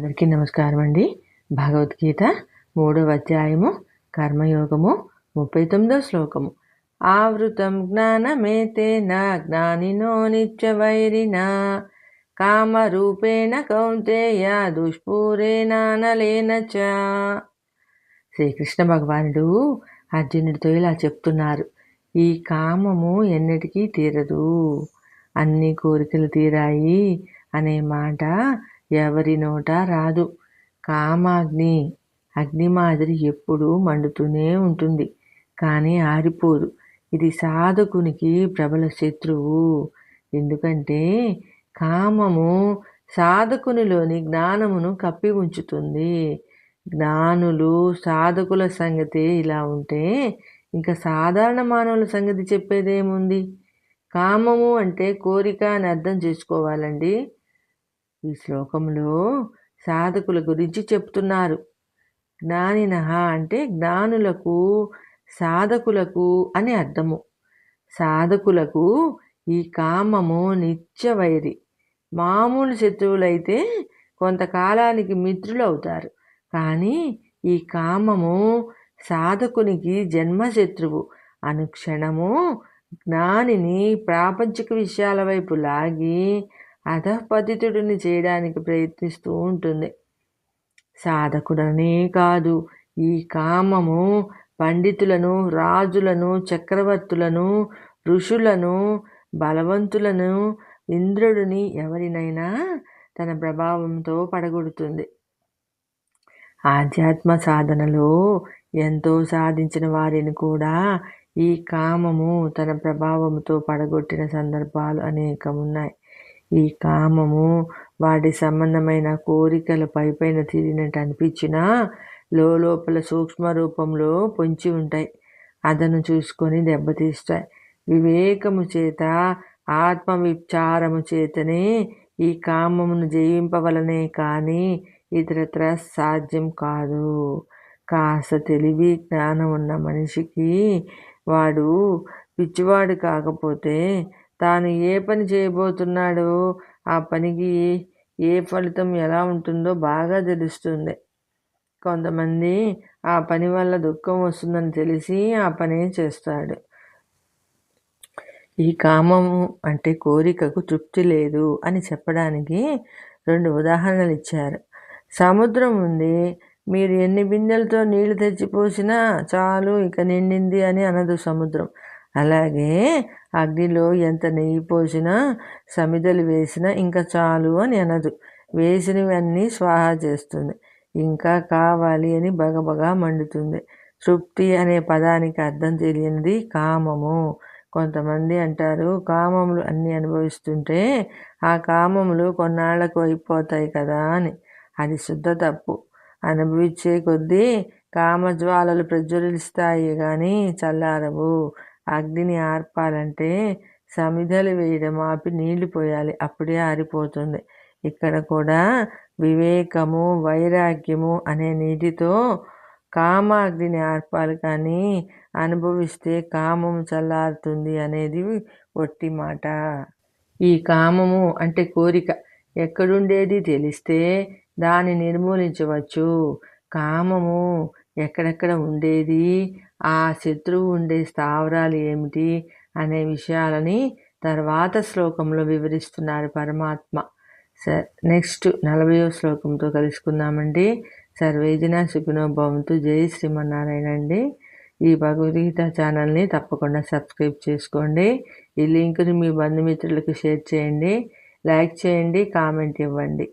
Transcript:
అందరికీ నమస్కారం అండి భగవద్గీత మూడవ అధ్యాయము కర్మయోగము ముప్పై తొమ్మిదో శ్లోకము. ఆవృతం జ్ఞానమేతేన జ్ఞానినో నిత్యవైరిన కామరూపేణ కౌంతేయ దుష్పూరేనానలేన చ. శ్రీకృష్ణ భగవానుడు అర్జునుడితో ఇలా చెప్తున్నారు. ఈ కామము ఎన్నటికీ తీరదు. అన్ని కోరికలు తీరాయి అనే మాట ఎవరి నోట రాదు. కామాగ్ని అగ్ని మాదిరి ఎప్పుడూ మండుతూనే ఉంటుంది కానీ ఆరిపోదు. ఇది సాధకునికి ప్రబల శత్రువు. ఎందుకంటే కామము సాధకునిలోని జ్ఞానమును కప్పి ఉంచుతుంది. జ్ఞానులు సాధకుల సంగతి ఇలా ఉంటే ఇంకా సాధారణ మానవుల సంగతి చెప్పేదేముంది? కామము అంటే కోరిక అని అర్థం చేసుకోవాలండి. ఈ శ్లోకంలో సాధకుల గురించి చెప్తున్నారు. జ్ఞానిన అంటే జ్ఞానులకు సాధకులకు అని అర్థము. సాధకులకు ఈ కామము నిత్యవైరి మామూలు శత్రువులైతే కొంతకాలానికి మిత్రులు అవుతారు. కానీ ఈ కామము సాధకునికి జన్మశత్రువు. అనుక్షణము జ్ఞానిని ప్రాపంచిక విషయాల వైపు లాగి అధపతితుడిని చేయడానికి ప్రయత్నిస్తూ ఉంటుంది. సాధకుడనే కాదు ఈ కామము పండితులను రాజులను చక్రవర్తులను ఋషులను బలవంతులను ఇంద్రుడిని ఎవరినైనా తన ప్రభావంతో పడగొడుతుంది. ఆధ్యాత్మ సాధనలో ఎంతో సాధించిన వారిని కూడా ఈ కామము తన ప్రభావంతో పడగొట్టిన సందర్భాలు అనేకమున్నాయి. ఈ కామము వాటి సంబంధమైన కోరికల పైపైన తీరినట్టు అనిపించినా లోపల సూక్ష్మ రూపంలో పొంచి ఉంటాయి. అదను చూసుకొని దెబ్బతీస్తాయి. వివేకము చేత ఆత్మ విచారము చేతనే ఈ కామమును జయింపవలనే కానీ ఇతరత్ర సాధ్యం కాదు. కాస్త తెలివి జ్ఞానం ఉన్న మనిషికి వాడు పిచ్చివాడు కాకపోతే తాను ఏ పని చేయబోతున్నాడో ఆ పనికి ఏ ఫలితం ఎలా ఉంటుందో బాగా తెలుస్తుంది. కొంతమంది ఆ పని వల్ల దుఃఖం వస్తుందని తెలిసి ఆ పని చేస్తాడు. ఈ కామము అంటే కోరికకు తృప్తి లేదు అని చెప్పడానికి రెండు ఉదాహరణలు ఇచ్చారు. సముద్రం ఉంది. మీరు ఎన్ని బిందెలతో నీళ్ళు తెచ్చిపోసినా చాలు ఇక నిండింది అని అనదు సముద్రం. అలాగే అగ్నిలో ఎంత నెయ్యి పోసినా సమిదలు వేసినా ఇంకా చాలు అని అనదు. వేసినవన్నీ స్వాహా చేస్తుంది. ఇంకా కావాలి అని బగబగా మండుతుంది. తృప్తి అనే పదానికి అర్థం తెలియనిది కామము. కొంతమంది అంటారు కామములు అన్నీ అనుభవిస్తుంటే ఆ కామములు కొన్నాళ్ళకు అయిపోతాయి కదా అని. అది శుద్ధ తప్పు. అనుభవించే కొద్దీ కామజ్వాలలు ప్రజ్వలిస్తాయి కానీ చల్లారవు. అగ్నిని ఆర్పాలంటే సమిధలు వేయడం ఆపి నీళ్ళు పోయాలి. అప్పుడే ఆరిపోతుంది. ఇక్కడ కూడా వివేకము వైరాగ్యము అనే నీటితో కామాగ్నిని ఆర్పాలి. కానీ అనుభవిస్తే కామం చల్లారుతుంది అనేది ఒట్టి మాట. ఈ కామము అంటే కోరిక. ఎక్కడుండేది తెలిస్తే దాన్ని నిర్మూలించవచ్చు. కామము ఎక్కడెక్కడ ఉండేది? ఆ శత్రువు ఉండే స్థావరాలు ఏమిటి అనే విషయాలని తర్వాత శ్లోకంలో వివరిస్తున్నారు పరమాత్మ. స నెక్స్ట్ నలభయో శ్లోకంతో కలుసుకుందామండి. సర్వేజన సుఖినో భవంతు. జై శ్రీమన్నారాయణ అండి. ఈ భగవద్గీత ఛానల్ని తప్పకుండా సబ్స్క్రైబ్ చేసుకోండి. ఈ లింక్ని మీ బంధుమిత్రులకు షేర్ చేయండి. లైక్ చేయండి కామెంట్ ఇవ్వండి.